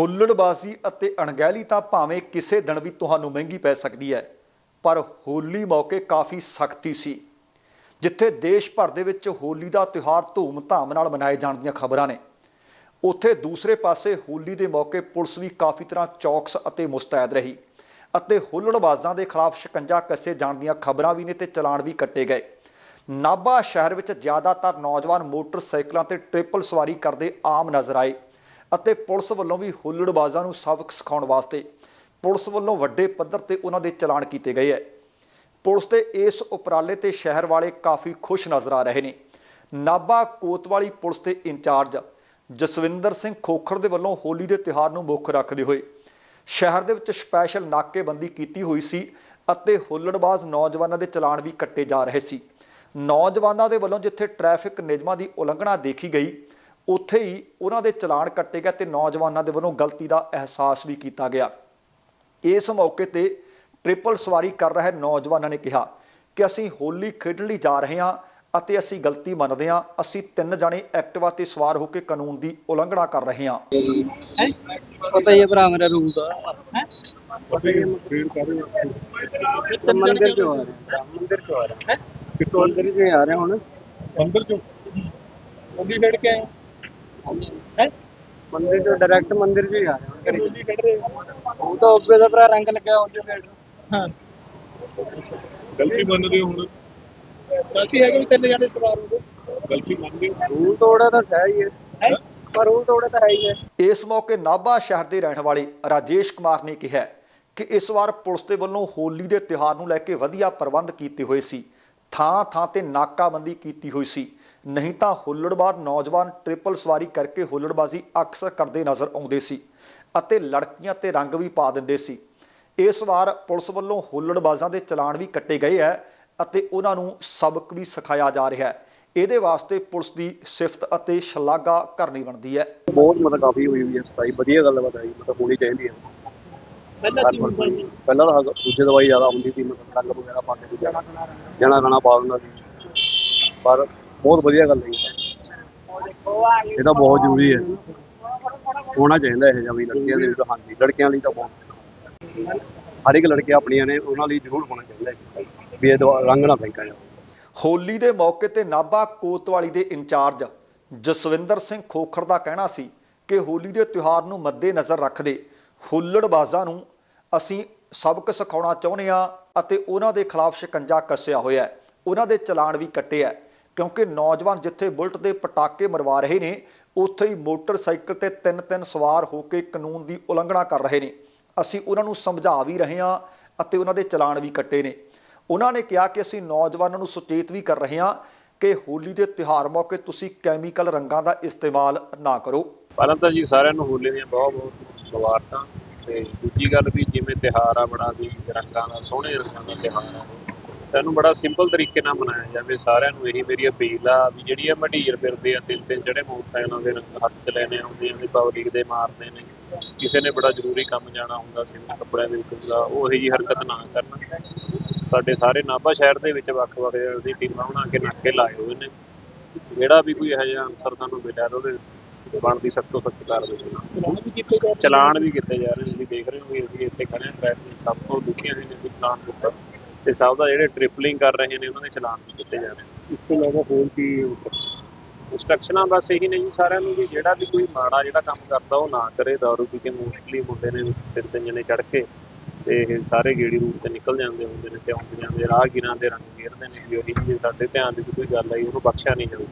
ਹੁੱਲੜਬਾਜ਼ੀ ਅਤੇ ਅਣਗਹਿਲੀ ਤਾਂ ਭਾਵੇਂ ਕਿਸੇ ਦਿਨ ਵੀ ਤੁਹਾਨੂੰ ਮਹਿੰਗੀ ਪੈ ਸਕਦੀ ਹੈ, ਪਰ ਹੋਲੀ ਮੌਕੇ ਕਾਫੀ ਸਖਤੀ ਸੀ। ਜਿੱਥੇ ਦੇਸ਼ ਭਰ ਦੇ ਵਿੱਚ ਹੋਲੀ ਦਾ ਤਿਉਹਾਰ ਧੂਮ-ਧਾਮ ਨਾਲ ਮਨਾਏ ਜਾਣ ਦੀਆਂ ਖਬਰਾਂ ਨੇ, ਉੱਥੇ ਦੂਸਰੇ ਪਾਸੇ ਹੋਲੀ ਦੇ ਮੌਕੇ ਪੁਲਿਸ ਵੀ ਕਾਫੀ ਤਰ੍ਹਾਂ ਚੌਕਸ ਅਤੇ ਮੁਸਤੈਦ ਰਹੀ ਅਤੇ ਹੁੱਲੜਬਾਜ਼ਾਂ ਦੇ ਖਿਲਾਫ ਸ਼ਿਕੰਜਾ ਕੱਸੇ ਜਾਣ ਦੀਆਂ ਖਬਰਾਂ ਵੀ ਨੇ ਤੇ ਚਲਾਨ ਵੀ ਕੱਟੇ ਗਏ। ਨਾਭਾ ਸ਼ਹਿਰ ਵਿੱਚ ਜ਼ਿਆਦਾਤਰ ਨੌਜਵਾਨ ਮੋਟਰਸਾਈਕਲਾਂ ਤੇ ਟ੍ਰਿਪਲ ਸਵਾਰੀ ਕਰਦੇ ਆਮ ਨਜ਼ਰ ਆਏ। ਅਤੇ ਪੁਲਿਸ ਵੱਲੋਂ ਵੀ ਹੁੱਲੜਬਾਜ਼ਾਂ ਨੂੰ ਸਬਕ ਸਿਖਾਉਣ ਵਾਸਤੇ ਪੁਲਿਸ ਵੱਲੋਂ ਵੱਡੇ ਪੱਧਰ ਤੇ ਉਹਨਾਂ ਦੇ ਚਲਾਨ ਕੀਤੇ ਗਏ ਹੈ। ਪੁਲਿਸ ਦੇ ਇਸ ਉਪਰਾਲੇ ਤੇ ਸ਼ਹਿਰ ਵਾਲੇ ਕਾਫੀ ਖੁਸ਼ ਨਜ਼ਰ ਆ ਰਹੇ ਨੇ। ਨਾਭਾ ਕੋਤਵਾਲੀ ਪੁਲਿਸ ਦੇ ਇੰਚਾਰਜ ਜਸਵਿੰਦਰ ਸਿੰਘ ਖੋਖਰ ਦੇ ਵੱਲੋਂ ਹੋਲੀ ਦੇ ਤਿਉਹਾਰ ਨੂੰ ਮੁੱਖ ਰੱਖਦੇ ਹੋਏ ਸ਼ਹਿਰ ਦੇ ਵਿੱਚ ਸਪੈਸ਼ਲ ਨਾਕੇਬੰਦੀ ਕੀਤੀ ਹੋਈ ਸੀ ਅਤੇ ਹੁੱਲੜਬਾਜ਼ ਨੌਜਵਾਨਾਂ ਦੇ ਚਲਾਨ ਵੀ ਕੱਟੇ ਜਾ ਰਹੇ ਸੀ। ਨੌਜਵਾਨਾਂ ਦੇ ਵੱਲੋਂ ਜਿੱਥੇ ਟ੍ਰੈਫਿਕ ਨਿਯਮਾਂ ਦੀ ਉਲੰਘਣਾ ਦੇਖੀ ਗਈ ਉੱਥੇ ਹੀ ਉਹਨਾਂ ਦੇ ਚਲਾਨ ਕੱਟੇ ਗਏ ਤੇ ਨੌਜਵਾਨਾਂ ਦੇ ਵੱਲੋਂ ਗਲਤੀ ਦਾ ਅਹਿਸਾਸ ਵੀ ਕੀਤਾ ਗਿਆ। ਇਸ ਮੌਕੇ ਤੇ ਟ੍ਰਿਪਲ ਸਵਾਰੀ ਕਰ ਰਹੇ ਨੌਜਵਾਨਾਂ ਨੇ ਕਿਹਾ ਕਿ ਅਸੀਂ ਹੋਲੀ ਖੇਡਣ ਲਈ ਜਾ ਰਹੇ ਹਾਂ ਅਤੇ ਅਸੀਂ ਗਲਤੀ ਮੰਨਦੇ ਹਾਂ। ਅਸੀਂ ਤਿੰਨ ਜਣੇ ਐਕਟਿਵਾ ਤੇ ਸਵਾਰ ਹੋ ਕੇ ਕਾਨੂੰਨ ਦੀ ਉਲੰਘਣਾ ਕਰ ਰਹੇ ਹਾਂ। ਹੈ? ਪਤਾ ਹੀ ਹੈ ਭਰਾ ਮੇਰਾ ਰੂਲ ਦਾ। ਹੈ? ਮੰਦਿਰ ਚੋਂ ਆ ਰਿਹਾ ਮੰਦਿਰ ਚੋਂ ਆ ਰਿਹਾ ਹੈ? ਕਿਤੋਂ ਮੰਦਿਰ ਚੋਂ ਹੀ ਆ ਰਿਹਾ ਹੁਣ। ਅੰਦਰ ਚੋਂ। ਉਹਦੀ ਲੜ ਕੇ ਆਏ ਹੈ? ਮੰਦਿਰ ਚੋਂ ਡਾਇਰੈਕਟ ਮੰਦਿਰ ਚੋਂ ਹੀ ਆ ਰਿਹਾ ਕੱਢ ਰਹੇ ਉਹ ਤਾਂ ਉੱਪਰ ਦਾ ਭਰਾ ਰੰਗ ਲੱਗਿਆ ਉਹ ਜੋ ਗੇਟ ਹਾਂ। ਗਲਤੀ ਮੰਨਦੇ ਹੁਣ? ਗਲਤੀ ਹੈ ਕਿ ਤਿੰਨ ਜਣੇ ਸਵਾਰ ਹੋ ਗਏ। ਗਲਤੀ ਮੰਨਦੇ ਰੂਲ ਤੋੜਾ ਤਾਂ ਹੈ ਹੀ ਹੈ। ਪਰ ਰੂਲ ਤੋੜਾ ਤਾਂ ਹੈ ਹੀ ਹੈ। ਇਸ ਮੌਕੇ ਨਾਭਾ ਸ਼ਹਿਰ ਦੇ ਰਹਿਣ ਵਾਲੇ ਰਾਜੇਸ਼ ਕੁਮਾਰ ਨੇ ਕਿਹਾ ਕਿ ਇਸ ਵਾਰ ਪੁਲਿਸ ਦੇ ਵੱਲੋਂ ਹੋਲੀ ਦੇ ਤਿਉਹਾਰ ਨੂੰ ਲੈ ਕੇ ਵਧੀਆ ਪ੍ਰਬੰਧ ਕੀਤੇ ਹੋਏ ਸੀ। ਥਾਂ ਥਾਂ ਤੇ ਨਾਕਾਬੰਦੀ ਕੀਤੀ ਹੋਈ ਸੀ। ਨਹੀਂ ਤਾਂ ਹੁੱਲੜਬਾਜ਼ ਨੌਜਵਾਨ ਟ੍ਰਿਪਲ ਸਵਾਰੀ ਕਰਕੇ ਹੁੱਲੜਬਾਜ਼ੀ ਅਕਸਰ ਕਰਦੇ ਨਜ਼ਰ ਆਉਂਦੇ ਸੀ ਅਤੇ ਲੜਕੀਆਂ ਤੇ ਰੰਗ ਵੀ ਪਾ ਦਿੰਦੇ ਸੀ। ਇਸ ਵਾਰ ਪੁਲਿਸ ਵੱਲੋਂ ਹੁੱਲੜਬਾਜ਼ਾਂ ਦੇ ਚਲਾਨ ਵੀ ਕੱਟੇ ਗਏ ਹੈ ਅਤੇ ਉਹਨਾਂ ਨੂੰ ਸਬਕ ਵੀ ਸਿਖਾਇਆ ਜਾ ਰਿਹਾ ਹੈ। ਇਹਦੇ ਵਾਸਤੇ ਪੁਲਿਸ ਦੀ ਸਿਫਤ ਅਤੇ ਸ਼ਲਾਘਾ ਕਰਨੀ ਬਣਦੀ ਹੈ। ਬਹੁਤ ਮਤਲਬ ਕਾਫੀ ਹੋਈ ਹੋਈ ਹੈ ਸਤਾਈ ਵਧੀਆ ਗੱਲ ਬਤਾਈ ਮਤਲਬ ਹੋਣੀ ਚਾਹੀਦੀ ਹੈ। ਪਹਿਲਾਂ ਕੀ ਹੁੰਦਾ ਸੀ? ਪਹਿਲਾਂ ਤਾਂ ਦੂਜੇ ਦਵਾਈ ਜ਼ਿਆਦਾ ਹੁੰਦੀ ਸੀ ਮਤਲਬ ਰੰਗ ਵਗੈਰਾ ਪਾਉਂਦੇ ਸੀ ਜਣਾ ਖਾਣਾ ਪਾ ਦਿੰਦਾ ਸੀ। ਪਰ ਬਹੁਤ ਵਧੀਆ ਗੱਲ ਹੈ ਇਹ ਤਾਂ ਬਹੁਤ ਜ਼ਰੂਰੀ ਹੈ। ਹੋਣਾ ਚਾਹੀਦਾ ਇਹ ਜਿਹਾ ਵੀ ਲੜਕੀਆਂ ਦੇ ਵਿੱਚ, ਹਾਂਜੀ, ਲੜਕਿਆਂ ਲਈ ਤਾਂ ਬਹੁਤ ਹਰ ਇੱਕ ਲੜਕੇ ਆਪਣੀਆਂ ਨੇ, ਉਹਨਾਂ ਲਈ ਜ਼ਰੂਰ ਹੋਣਾ ਚਾਹੀਦਾ ਵੀ ਇਹ ਰੰਗ ਨਾ ਫੈਂਕਾ ਜਾਵੇ। ਹੋਲੀ ਦੇ ਮੌਕੇ ਤੇ ਨਾਭਾ ਕੋਤਵਾਲੀ ਦੇ ਇੰਚਾਰਜ ਜਸਵਿੰਦਰ ਸਿੰਘ ਖੋਖਰ ਦਾ ਕਹਿਣਾ ਸੀ ਕਿ ਹੋਲੀ ਦੇ ਤਿਉਹਾਰ ਨੂੰ ਮੱਦੇ-ਨਜ਼ਰ ਰੱਖਦੇ ਹੁੱਲੜਬਾਜ਼ਾਂ ਨੂੰ ਅਸੀਂ ਸਬਕ ਸਿਖਾਉਣਾ ਚਾਹੁੰਦੇ ਹਾਂ ਅਤੇ ਉਹਨਾਂ ਦੇ ਖਿਲਾਫ ਸ਼ਿਕੰਜਾ ਕੱਸਿਆ ਹੋਇਆ ਹੈ। ਉਹਨਾਂ ਦੇ ਚਲਾਨ ਵੀ ਕੱਟੇ ਹੈ। ਕਿਉਂਕਿ ਨੌਜਵਾਨ ਜਿੱਥੇ ਬੁਲਟ ਦੇ ਪਟਾਕੇ ਮਰਵਾ ਰਹੇ ਨੇ, ਉੱਥੇ ਹੀ ਮੋਟਰਸਾਈਕਲ ਤੇ ਤਿੰਨ ਤਿੰਨ ਸਵਾਰ ਹੋ ਕੇ ਕਾਨੂੰਨ ਦੀ ਉਲੰਘਣਾ ਕਰ ਰਹੇ ਨੇ। ਅਸੀਂ ਉਹਨਾਂ ਨੂੰ ਸਮਝਾ ਵੀ ਰਹੇ ਹਾਂ ਅਤੇ ਉਹਨਾਂ ਦੇ ਚਲਾਨ ਵੀ ਕੱਟੇ ਨੇ। ਉਹਨਾਂ ਨੇ ਕਿਹਾ ਕਿ ਅਸੀਂ ਨੌਜਵਾਨਾਂ ਨੂੰ ਸੁਚੇਤ ਵੀ ਕਰ ਰਹੇ ਹਾਂ ਕਿ ਹੋਲੀ ਦੇ ਤਿਉਹਾਰ ਮੌਕੇ ਤੁਸੀਂ ਕੈਮੀਕਲ ਰੰਗਾਂ ਦਾ ਇਸਤੇਮਾਲ ਨਾ ਕਰੋ। ਪਹਿਲਾਂ ਤਾਂ ਜੀ ਸਾਰਿਆਂ ਨੂੰ ਹੋਲੀ ਦੀਆਂ ਬਹੁਤ ਬਹੁਤ ਮੁਬਾਰਕਾਂ ਤੇ ਦੂਜੀ ਗੱਲ ਵੀ ਜਿਵੇਂ ਤਿਹਾਰ ਆ ਬੜਾ ਵੀ ਰੰਗਾਂ ਦਾ, ਸੋਹਣੇ ਰੰਗਾਂ ਦਾ ਤਿਹਾਰ ਆ ਤੈਨੂੰ ਬੜਾ ਸਿੰਪਲ ਤਰੀਕੇ ਨਾਲ ਮਨਾਇਆ ਜਾਵੇ। ਸਾਰਿਆਂ ਨੂੰ ਇਹੀ ਮੇਰੀ ਅਪੀਲ ਆ ਵੀ ਜਿਹੜੀ ਆ ਮਢੀਰ ਫਿਰਦੇ ਆ ਤਿੰਨ ਤਿੰਨ ਜਿਹੜੇ ਮੋਟਰਸਾਈਕਲਾਂ ਦੇ ਰੰਗ ਹੱਥ ਚ ਲੈਣੇ ਆਉਂਦੇ ਵੀ ਪਬਲਿਕ ਦੇ ਮਾਰਦੇ ਨੇ। ਕਿਸੇ ਨੇ ਬੜਾ ਜ਼ਰੂਰੀ ਕੰਮ ਜਾਣਾ ਹੁੰਦਾ ਸੀ ਕੱਪੜਿਆਂ ਦੇ ਵਿੱਚ ਦਾ ਉਹ ਇਹੀ ਹਰਕਤ ਨਾ ਕਰਨ। ਸਾਡੇ ਸਾਰੇ ਨਾਭਾ ਸ਼ਹਿਰ ਦੇ ਵਿੱਚ ਵੱਖ-ਵੱਖ ਅਸੀਂ ਟੀਮਾਂ ਬਣਾ ਕੇ ਨਾਕੇ ਲਾਏ ਹੋਏ ਨੇ। ਜਿਹੜਾ ਵੀ ਕੋਈ ਇਹੋ ਜਿਹਾ ਅਨਸਰ ਸਾਨੂੰ ਮਿਲਿਆ ਤਾਂ ਉਹਦੇ ਬਣਦੀ ਸਖਤ ਤੋਂ ਸਖਤ ਕਾਰਵਾਈ ਕੀਤੇ ਚਲਾਨ ਵੀ ਕੀਤੇ ਜਾ ਰਹੇ ਨੇ। ਤੁਸੀਂ ਦੇਖ ਰਹੇ ਹੋ ਵੀ ਅਸੀਂ ਇੱਥੇ ਖੜੇ ਹਾਂ ਟ੍ਰੈਫਿਕ ਸਭ ਤੋਂ ਦੁਖੀਆਂ ਨੇ ਅਸੀਂ ਚਲਾਨ ਦਿੱਤਾ ਤੇ ਸਭ ਦਾ ਜਿਹੜੇ ਟ੍ਰਿਪਲਿੰਗ ਕਰ ਰਹੇ ਨੇ ਉਹਨਾਂ ਦੇ ਚਲਾਨ ਵੀ ਕੀਤੇ ਜਾ ਰਹੇ ਇਸ ਤੋਂ ਇਲਾਵਾ ਹੋਰ ਕੀ ਇੰਸਟਰਕਸ਼ਨਾਂ ਬਸ ਇਹੀ ਨੇ ਜੀ ਸਾਰਿਆਂ ਨੂੰ ਵੀ ਜਿਹੜਾ ਵੀ ਕੋਈ ਮਾੜਾ ਜਿਹੜਾ ਕੰਮ ਕਰਦਾ ਉਹ ਨਾ ਕਰੇ। ਦਾਰੂ ਪੀ ਕੇ ਮੋਸਟਲੀ ਮੁੰਡੇ ਨੇ ਤਿੰਨ ਤਿੰਨ ਜਣੇ ਚੜ ਕੇ ਤੇ ਇਹ ਸਾਰੇ ਗੇੜੀ ਰੂਟ ਤੇ ਨਿਕਲ ਜਾਂਦੇ ਹੁੰਦੇ ਨੇ ਤੇ ਆਉਂਦੇ ਜਾਂਦੇ ਰਾਹਗੀਰਾਂ ਦੇ ਰੰਗ ਘੇਰਦੇ ਨੇ ਵੀ ਉਹੀ ਜੇ ਸਾਡੇ ਧਿਆਨ ਦੀ ਕੋਈ ਗੱਲ ਆਈ ਉਹਨੂੰ ਬਖਸ਼ਿਆ ਨਹੀਂ ਜਾਊ।